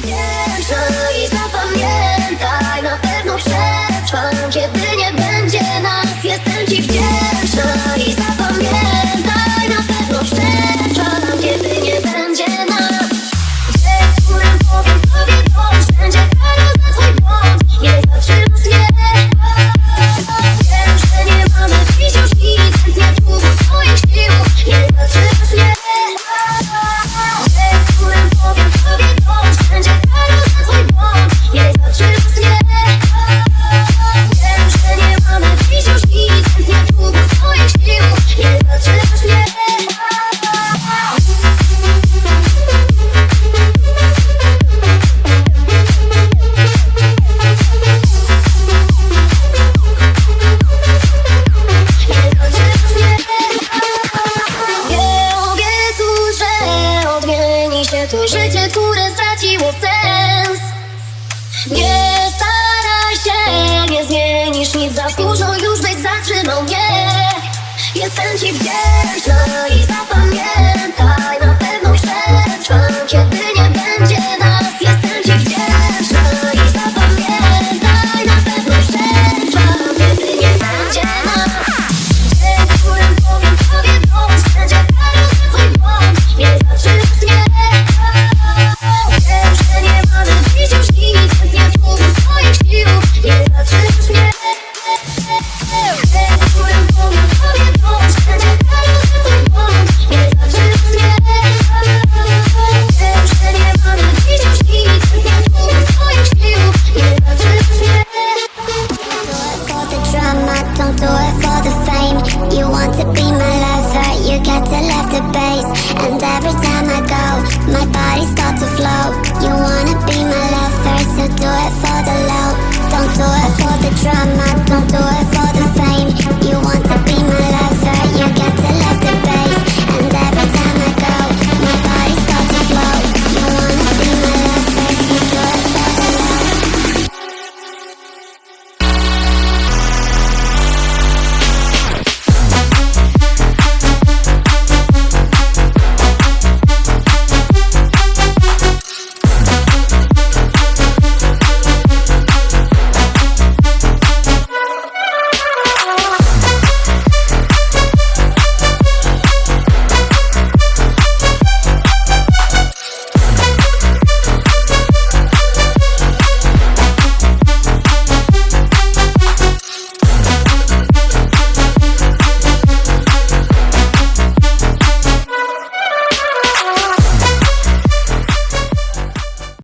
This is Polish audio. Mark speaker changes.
Speaker 1: you. To życie, które straciło sens. Nie staraj się, nie zmienisz nic. Za późno już byś zatrzymał mnie. Jestem ci wdzięczna i zapamiętaj Na pewno przetrwam, kiedy drama.